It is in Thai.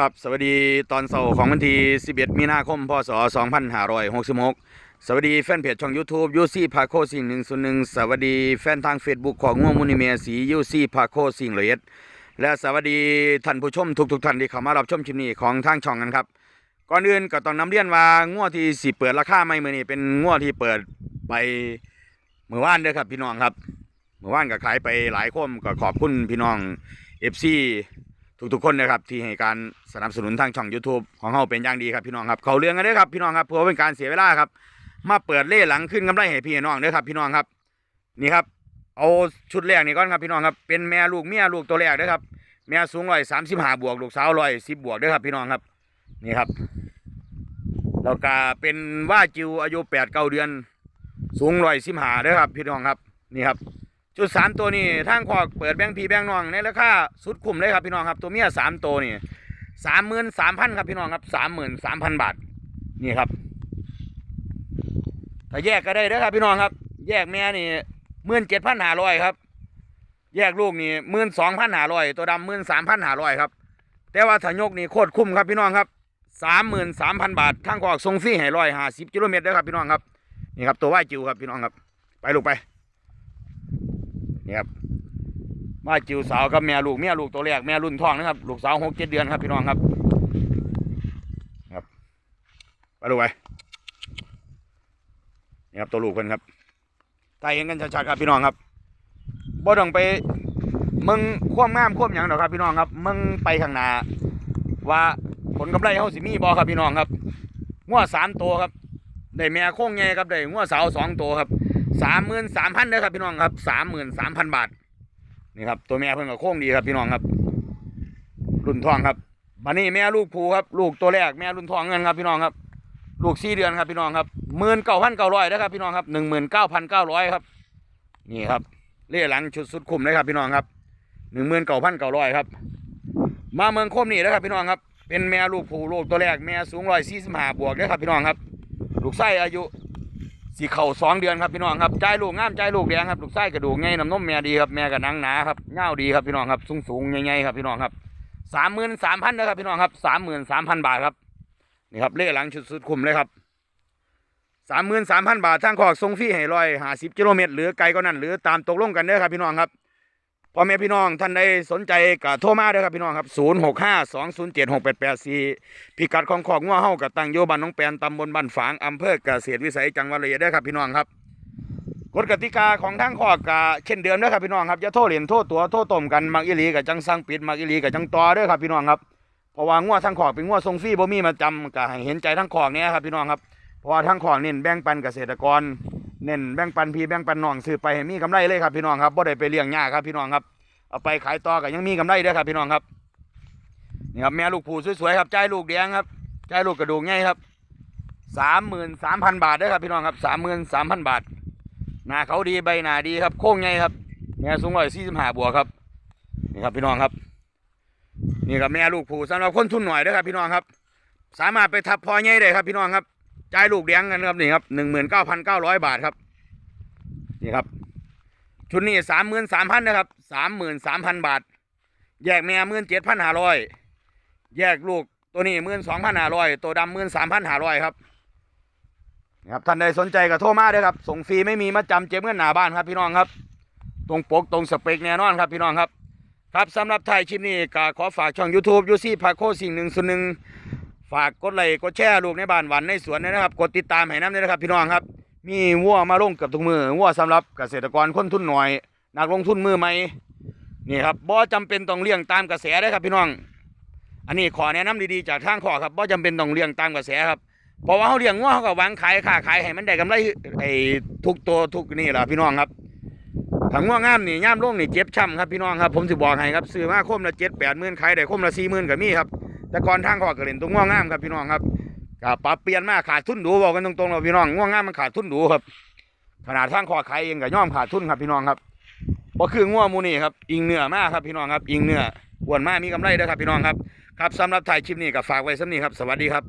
ครับ สวัสดีตอนเสาร์ของวันที่ 11 มีนาคม พศ 2566 สวัสดีแฟนเพจช่อง YouTube ยูซี่พาโคสิ่งหนึ่งส่วนหนึ่งสวัสดีแฟนทาง Facebook ของง่วงมุนิเมียสียูซี่พาโคสิ่งละเอียดและสวัสดีท่านผู้ชมทุกๆท่านที่เข้ามารับชมคลิปนี้ของทางช่องกันครับ ก่อนอื่นก็ต้องนำเรียนว่าง่วที่สิเปิดราคาใหม่มื้อนี้เป็นง่วที่เปิดไปเมื่อวานเด้อครับพี่น้องครับเมื่อวานก็ขายไปหลายคมก็ขอบคุณพี่น้อง FC ทุกๆคนนะครับที่ให้การสนับสนุนทางช่อง YouTube ของเราเป็นอย่างดีครับพี่น้องครับเขาเรื่องกันเด้ครับพี่น้องครับเพื่อเป็นการเสียเวลาครับ มาเปิดเล่หลังขึ้นกำไรให้พี่น้องเด้อครับพี่น้องครับนี่ครับ เอาชุดแรกนี่ก่อนครับพี่น้องครับเป็นแม่ลูกเมียลูกตัวแรกเด้อครับแม่สูงร้อยสามสิบห้าบวกลูกสาวร้อยสิบบวกเด้อครับพี่น้องครับนี่ครับแล้วก็เป็นว่าจิวอายุแปดเก้าเดือน สูงร้อยสิบห้าเด้อครับพี่น้องครับนี่ครับ จุดสามตัวนี่ทางขอกเปิดแบงค์พีแบงค์นองในราคาสุดคุ้มเลยครับพี่น้องครับ ตัวเมียสามตัวนี่สามหมื่นสามพันครับพี่น้องครับสามหมื่นสามพันบาทนี่ครับถ้าแยกก็ได้เด้อครับพี่น้องครับ แยกแม่นี่หมื่นเจ็ดพันห้าร้อยครับ แยกลูกนี่หมื่นสองพันห้าร้อยตัวดำหมื่นสามพันห้าร้อยครับ แต่ว่าถ้ายกนี่โคตรคุ้มครับพี่น้องครับสามหมื่นสามพันบาททางขอกส่งฟรีให้ร้อยห้าสิบกิโลเมตรเด้อครับพี่น้องครับนี่ครับตัวว่ายจิ๋วครับพี่น้องครับ ไปลูกไป นี่ครับมาจิ๋วสาวกับแม่ลูกแม่ลูกตัวแรกแม่รุ่นท้องนะครับ ลูกสาวหกเจ็ดเดือนครับพี่น้องครับ ครับไปลูไปนี่ครับตัวลูกเพิ่นครับใกล้เห็นกันชัดๆครับพี่น้องครับบ่ต้องไปมึงควบงามควบหยังดอกครับพี่น้องครับมึงไปข้างหน้าว่าผลกำไรเขาสิมีบ่ครับพี่น้องครับงัวสามตัวครับได้แม่โค้งใหญ่ครับได้งัวสาวสองตัวครับ สามหมื่นสามพันเด้อครับพี่น้องครับสามหมื่นสามพันบาทนี่ครับตัวแม่เพิ่งกับโค้งดีครับพี่น้องครับ รุ่นทองครับบันนี้แม่ลูกผูครับ ลูกตัวแรกแม่รุ่นทองเงินครับพี่น้องครับ ลูกสี่เดือนครับพี่น้องครับหมื่นเก้าพันเก้าร้อยนะครับพี่น้องครับหนึ่งหมื่นเก้าพันเก้าร้อยครับ นี่ครับเล่หลังชุดสุดคุ้มเลยครับพี่น้องครับหนึ่งหมื่นเก้าพันเก้าร้อยครับ มาเมืองโคมนี่นะครับพี่น้องครับ เป็นแม่ลูกผูลูกตัวแรกแม่สูงร้อยสี่สิบห้าบวกนะครับพี่น้องครับ ลูกไส้อายุ สีเข่าสองเดือนครับพี่น้องครับใจลูกงามใจลูกแดงครับลูกไส้กระดูกไงน้ำนมแม่ดีครับแม่กับนังหนาครับเง่าดีครับพี่น้องครับสูงสูงๆใหญ่ๆครับพี่น้องครับสามหมื่นสามพันนะครับพี่น้องครับสามหมื่นสามพันบาทครับนี่ครับเล่หลังชุดสุดคุ้มเลยครับสามหมื่นสามพันบาททางขอกทรงฟรีให้ร้อยห้าสิบกิโลเมตรหรือไกลก็นั่นหรือตามตกลงกันเด้อครับพี่น้องครับ พ่อแม่พี่น้องท่านใดสนใจก็โทรมาเด้อครับพี่น้องครับศูนย์หกห้าสองศูนย์เจ็ดหกแปดแปดสี่พิกัดของของงัวเฮากับตั้งโยบ้านน้องแปนตำบลบ้านฝางอำเภอเกษตรวิสัยจังหวัดระยองเด้อครับพี่น้องครับกฎกติกาของทางขอกกเช่นเดิมเด้อครับพี่น้องครับอย่าโทษเหรียญโทษตัวโทษต้มกันมักอีหลีกับจังสังปิดมักอีหลีกับจังต่อด้อครับพี่น้องครับเพราะว่างัวทางขอกเป็นงัวทรงฟรีบ่มีมาจำก็ให้เห็นใจทางขอกเนี้ยครับพี่น้องครับเพราะว่าทางขอกเน้นแบ่งปันเกษตรกร เน้นแบ่งปันพี่แบ่งปันน้องซื้อไปให้มีกำไรเลยครับพี่น้องครับบ่ได้ไปเลี้ยงหญ้าครับพี่น้องครับเอาไปขายต่อก็ยังมีกำไรด้อครับพี่น้องครับนี่ครับแม่ลูกผูสวยๆครับใจลูกแดงครับใจลูกกระดูกง่ายครับสามหมื่นสามพันบาทด้อครับพี่น้องครับสามหมื่นสามพันบาทหน้าเขาดีใบหน้าดีครับโค้งง่ายครับแม่สูงร้อยสี่สิบห้าบวกครับนี่ครับพี่น้องครับ นี่ครับแม่ลูกผูสำหรับคนทุนหน่อยด้อครับพี่น้องครับ สามารถไปทับพอง่ายได้ครับพี่น้องครับ ใจลูกเลี้ยงกันครับนี่ครับหนึ่งหมื่นเก้าพันเก้าร้อยบาทครับนี่ครับชุดนี้สามหมื่นสามพันนะครับสามหมื่นสามพันบาท แยกแม่หมื่นเจ็ดพันห้าร้อยแยกลูกตัวนี้หมื่นสองพันห้าร้อยตัวดำหมื่นสามพันห้าร้อยครับนะครับท่านใดสนใจก็โทรมาเด้ครับ ส่งฟรีไม่มีมาจำเจ็บเงินหน้าบ้านครับพี่น้องครับ ตรงปกตรงสเปคแน่นอนครับพี่น้องครับ ครับสำหรับไทยคลิปนี้ก็ขอฝากช่อง YouTube ยูซี่พาโคสิ่งหนึ่งส่วนหนึ่ง ฝากกดไลค์กดแชร์ลูกในบ้านหวันในสวนด้วยนะครับ กดติดตามให้น้ำด้วยนะครับ พี่น้องครับ มีวัวมาลงเกับทุกมือวัวสำหรับเกษตรกรคนทุนหน่อย นักลงทุนมือใหม่นี่ครับบ่จำเป็นต้องเลี้ยงตามกระแสได้ครับพี่น้อง อันนี้ขอแนะนำดีๆจากทางขอครับบ่จำเป็นต้องเลี้ยงตามกระแสครับเพราะว่าเขาเลี้ยงงัวเขาก็หวังขายค่าขายให้มันได้กำไรไอ้ทุกตัวทุกนี่แหละพี่น้องครับถ้างัวงามนี่ย่ามลงนี่เจ็บช้ำครับพี่น้องครับผมสิบอกให้ครับซื้อมาคมละเจ็ดแปดหมื่นขายได้คมละสี่หมื่นก็มีครับ แต่ก่อนทางขอก็เล่นตัวง่วงงามครับพี่น้องครับก็ปรับเปลี่ยนมาขาดทุนดูบอกกันตรงๆเราพี่น้องง่วงงามมันขาดทุนดูครับ ขนาดทางขอใครเองก็ย่อมขาดทุนครับพี่น้องครับบ่คือง่วงมูนี่ครับอิงเนื้อมากครับพี่น้องครับ อิงเนื้ออ้วนมากมีกำไรด้อครับพี่น้องครับครับสำหรับถ่ายคลิปนี้ก็ฝากไว้สักนี้ครับ สวัสดีครับ